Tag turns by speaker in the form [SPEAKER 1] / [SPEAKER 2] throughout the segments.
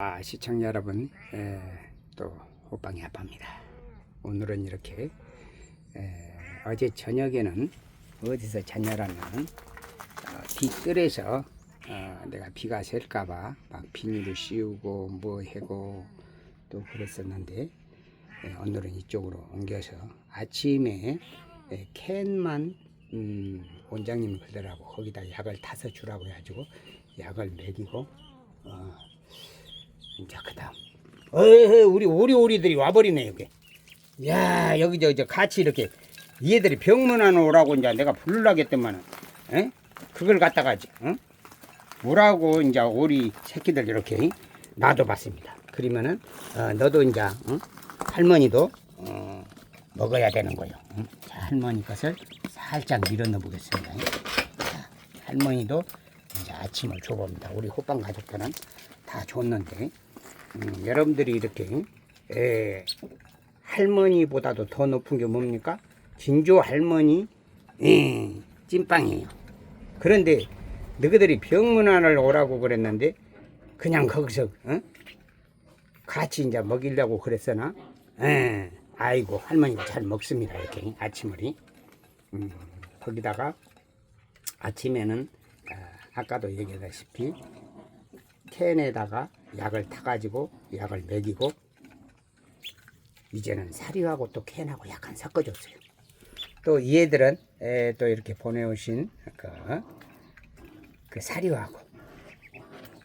[SPEAKER 1] 아, 시청자 여러분, 에, 또 호빵이 아빠입니다. 오늘은 이렇게 에, 어제 저녁에는 어디서 잤냐라면 어, 뒷뜰에서 어, 내가 비가 셀까봐 막 비닐을 씌우고 뭐 해고 또 그랬었는데 에, 오늘은 이쪽으로 옮겨서 아침에 에, 캔만 음, 원장님이 그러더라고 거기다 약을 타서 주라고 해가지고 약을 먹이고 어, 이제 그다음 어이 우리 오리오리들이 와버리네 여기. 야 여기 저, 저 같이 이렇게 얘들이 병문안 오라고 이제 내가 부르라겠더만은 에? 그걸 갖다가 어? 뭐라고 이제 오리 새끼들 이렇게 놔둬봤습니다. 그러면은 어, 너도 이제 응? 할머니도 어, 먹어야 되는 거예요. 응? 자, 할머니 것을 살짝 밀어 넣어 보겠습니다. 자, 할머니도 이제 아침을 줘봅니다. 우리 호빵 가족들은 다 줬는데 음, 여러분들이 이렇게 에, 할머니보다도 더 높은 게 뭡니까? 진조 할머니 예, 찐빵이에요. 그런데 너희들이 병문안을 오라고 그랬는데 그냥 거기서 어? 같이 이제 먹이려고 그랬으나 예, 아이고 할머니가 잘 먹습니다 이렇게 아침을이 음, 거기다가 아침에는 아, 아까도 얘기했다시피 캔에다가 약을 타가지고 약을 먹이고 이제는 사료하고 또 캔하고 약간 섞어줬어요. 또 얘들은 에, 또 이렇게 보내오신 그, 그 사료하고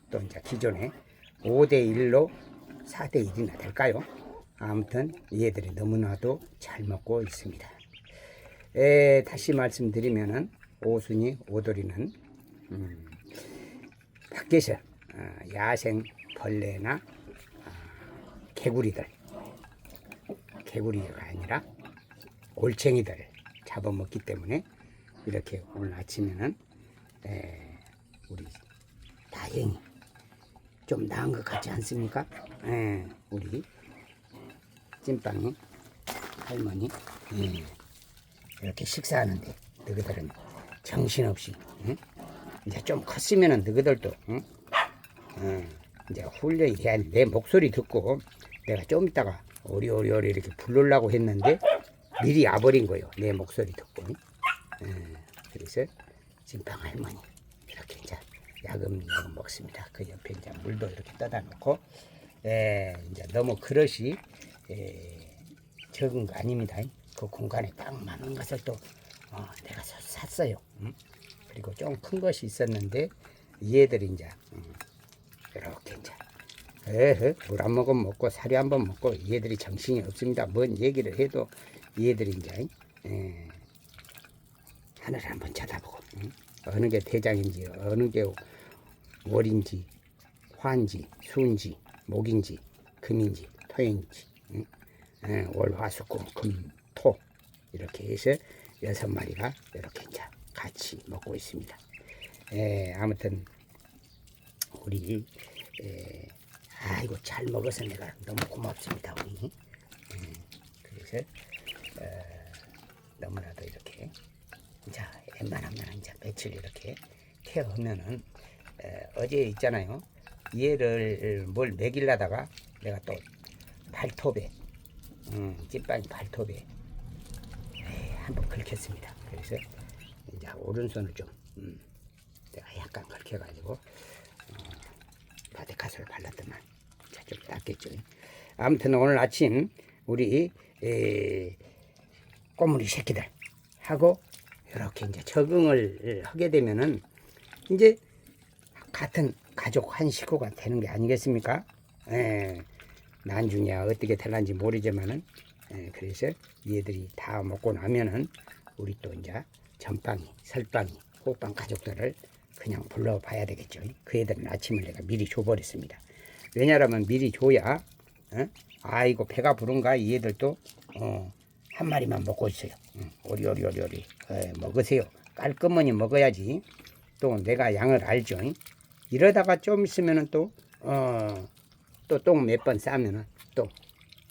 [SPEAKER 1] 또 이제 기존에 5대 1로 4대 1이나 될까요? 아무튼 얘들이 너무나도 잘 먹고 있습니다. 에, 다시 말씀드리면은 오순이 오돌이는 음, 밖에서 어, 야생 벌레나 어, 개구리들 개구리가 아니라 올챙이들 잡아먹기 때문에 이렇게 오늘 아침에는 에, 우리 다행히 좀 나은 것 같지 않습니까? 에, 우리 찐빵이 할머니 예, 이렇게 식사하는데 너희들은 정신없이 응? 이제 좀 컸으면은 너희들도 응? 어, 이제 훈련이 돼야 내 목소리 듣고 내가 좀 이따가 오리오리오리 이렇게 부르려고 했는데 미리 와버린 거요. 내 목소리 듣고. 어, 그래서 진팡 할머니 이렇게 이제 야금야금 먹습니다. 그 옆에 이제 물도 이렇게 떠다 놓고 에, 이제 너무 그릇이 에, 적은 거 아닙니다. 그 공간에 딱 맞는 것을 또 어, 내가 사- 샀어요. 음? 그리고 좀 큰 것이 있었는데 얘들이 이제 음, 에헤 물한 모금 먹고 사료 한 번 먹고 얘들이 정신이 없습니다. 뭔 얘기를 해도 얘들이 이제 에, 하늘을 한번 쳐다보고 응? 어느 게 대장인지 어느 게 월인지 화인지 수인지 목인지 금인지 토인지 응? 에, 월 화 수 금 금 토 이렇게 해서 여섯 마리가 이렇게 이제 같이 먹고 있습니다. 에, 아무튼 우리 에, 아이고 잘 먹어서 내가 너무 고맙습니다 우리. 에, 그래서 어, 너무나도 이렇게 자 웬만하면 이제 며칠 이렇게 케어하면은 에, 어제 있잖아요. 얘를 뭘 먹이려다가 내가 또 발톱에 음, 찐빵이 발톱에 에이, 한번 긁혔습니다. 그래서 이제 오른손을 좀 음, 내가 약간 긁혀가지고 바데카스를 발랐더만 낫겠죠. 아무튼 오늘 아침 우리 에, 꼬물이 새끼들 하고 이렇게 이제 적응을 하게 되면은 이제 같은 가족 한 식구가 되는 게 아니겠습니까? 에, 난중이야 어떻게 될란지 모르지만은 에, 그래서 얘들이 다 먹고 나면은 우리 또 이제 전빵이 설빵이 호빵 가족들을 그냥 불러봐야 되겠죠. 그 애들은 아침을 내가 미리 줘버렸습니다. 왜냐하면 미리 줘야 어? 아이고 배가 부른가 이 애들도 어, 한 마리만 먹고 있어요. 응, 오리오리 오리오리 어, 먹으세요. 깔끔하니 먹어야지. 또 내가 양을 알죠. 이러다가 좀 있으면은 또 어, 또 똥 몇 번 싸면은 또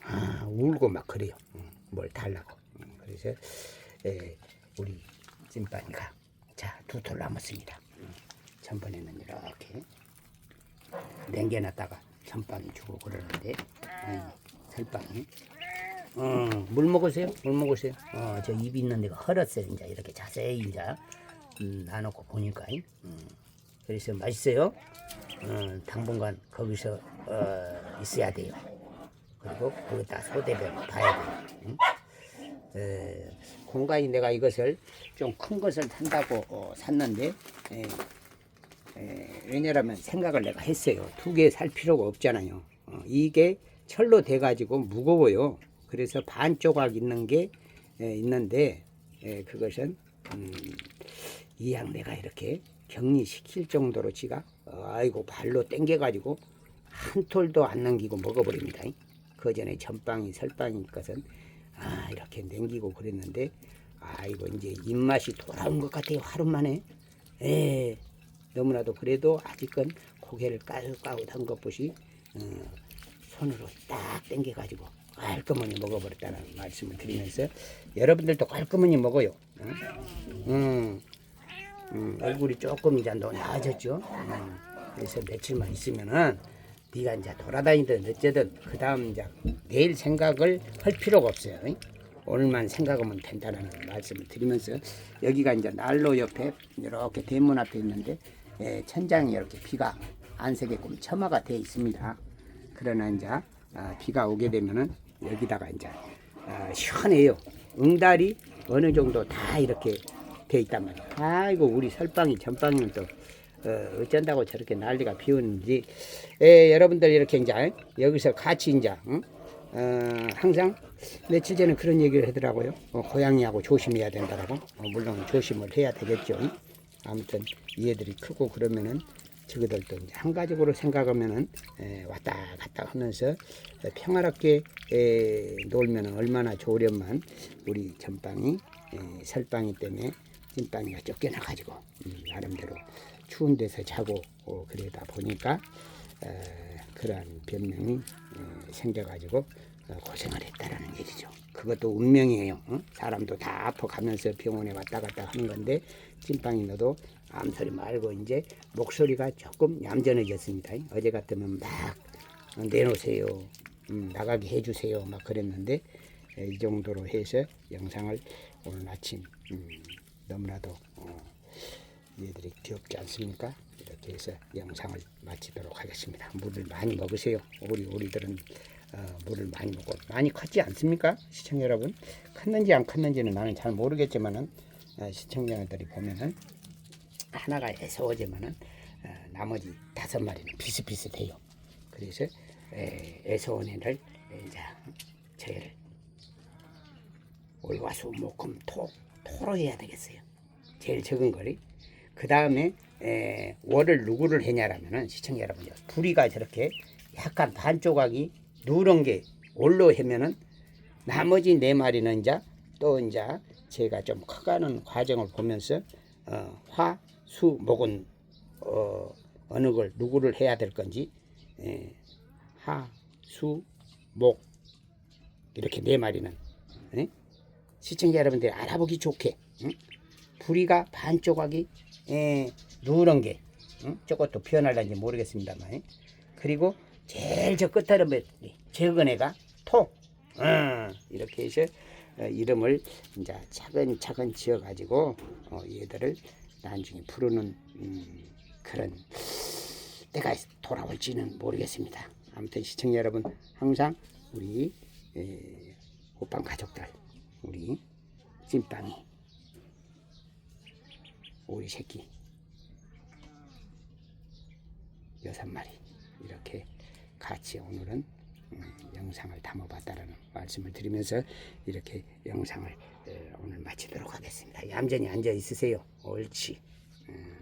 [SPEAKER 1] 아, 울고 막 그래요. 응, 뭘 달라고. 응, 그래서 에, 우리 찐빵이가 자두 톨 남았습니다. 전번에는 이렇게 남겨놨다가 전빵이 주고 그러는데 아이, 설빵이 어, 물 먹으세요? 물 먹으세요? 어, 저 입이 있는 데가 헐었어요. 이제 이렇게 자세히 이제 음, 놔놓고 보니까 음, 그래서 맛있어요. 어, 당분간 거기서 어, 있어야 돼요. 그리고 거기다 소대변 봐야 돼요. 응? 에, 공간이 내가 이것을 좀 큰 것을 산다고 어, 샀는데 에, 에, 왜냐라면 생각을 내가 했어요. 두 개 살 필요가 없잖아요. 어, 이게 철로 돼가지고 무거워요. 그래서 반 조각 있는 게 에, 있는데 에, 그것은 음, 이양 내가 이렇게 격리시킬 정도로 지가 어, 아이고 발로 당겨가지고 한 톨도 안 남기고 먹어버립니다. 그 전에 전빵이 설빵인 것은 아 이렇게 남기고 그랬는데 아이고 이제 입맛이 돌아온 것 같아요 하루 만에 예 너무나도 그래도 아직은 고개를 까웃까웃한 것보시 어, 손으로 딱 당겨가지고 깔끔하게 먹어버렸다는 말씀을 드리면서 여러분들도 깔끔하게 먹어요 응? 음, 음, 얼굴이 조금 이제 노냐졌죠 음, 그래서 며칠만 있으면은 네가 이제 돌아다니든 어쩌든 그 다음 이제 내일 생각을 할 필요가 없어요. 응? 오늘만 생각하면 된다는 말씀을 드리면서 여기가 이제 난로 옆에 이렇게 대문 앞에 있는데 예, 천장이 이렇게 비가 안 새게끔 처마가 되어 있습니다. 그러나 이제 아, 비가 오게 되면은 여기다가 이제 아, 시원해요. 응달이 어느 정도 다 이렇게 돼 있단 말이에요. 아이고 우리 설빵이 전빵이는 또 어, 어쩐다고 저렇게 난리가 비오는지 에, 여러분들 이렇게 이제 여기서 같이 이제 응? 어, 항상 며칠 전에 그런 얘기를 하더라고요. 어, 고양이하고 조심해야 된다라고. 어, 물론 조심을 해야 되겠죠. 응? 아무튼 이 애들이 크고 그러면은 저거들도 이제 한 가족으로 생각하면은 에, 왔다 갔다 하면서 에, 평화롭게 에, 놀면 얼마나 좋으련만 우리 전빵이 에, 설빵이 때문에 찐빵이가 쫓겨나 가지고 음, 나름대로 추운 데서 자고 어, 그러다 보니까 에, 그러한 변명이 에, 생겨가지고 어, 고생을 했다라는 얘기죠. 그것도 운명이에요. 어? 사람도 다 아파가면서 병원에 왔다 갔다 하는 건데 찐빵이 너도 암소리 말고 이제 목소리가 조금 얌전해졌습니다. 어제 같으면 막 어, 내놓으세요. 음, 나가게 해주세요. 막 그랬는데 에, 이 정도로 해서 영상을 오늘 아침 음, 너무나도 어, 얘들이 귀엽지 않습니까? 이렇게 해서 영상을 마치도록 하겠습니다. 물을 많이 먹으세요. 우리 우리들은 어, 물을 많이 먹고 많이 컸지 않습니까? 시청자 여러분 컸는지 안 컸는지는 나는 잘 모르겠지만은 어, 시청자들이 보면은 하나가 애서워지면은 어, 나머지 다섯 마리는 비슷비슷해요. 그래서 에, 애서운 애를 이제 저희를 월화수목금토 토로 해야 되겠어요. 제일 적은 거리. 그 다음에 월을 누구를 해냐라면은 시청자 여러분 부리가 저렇게 약간 반 조각이 누런 게 올로 하면은 나머지 네 마리는 이제 또 이제 제가 좀 커가는 과정을 보면서 어, 화, 수, 목은 어, 어느 걸 누구를 해야 될 건지 에, 하, 수, 목 이렇게 네 마리는 에? 시청자 여러분들이 알아보기 좋게 응? 부리가 반 조각이 에, 누런 게 응? 저것도 표현할는지 모르겠습니다만 에? 그리고 제일 저 끝으로 적은 애가 토 어, 이렇게 해서 어, 이름을 이제 차근차근 지어가지고 어, 얘들을 나중에 부르는 음, 그런 때가 돌아올지는 모르겠습니다. 아무튼 시청자 여러분 항상 우리 에, 호빵 가족들 우리 찐빵이 오리 새끼 여섯 마리 이렇게 같이 오늘은 음, 영상을 담아봤다라는 말씀을 드리면서 이렇게 영상을 에, 오늘 마치도록 하겠습니다. 얌전히 앉아 있으세요. 옳지. 음.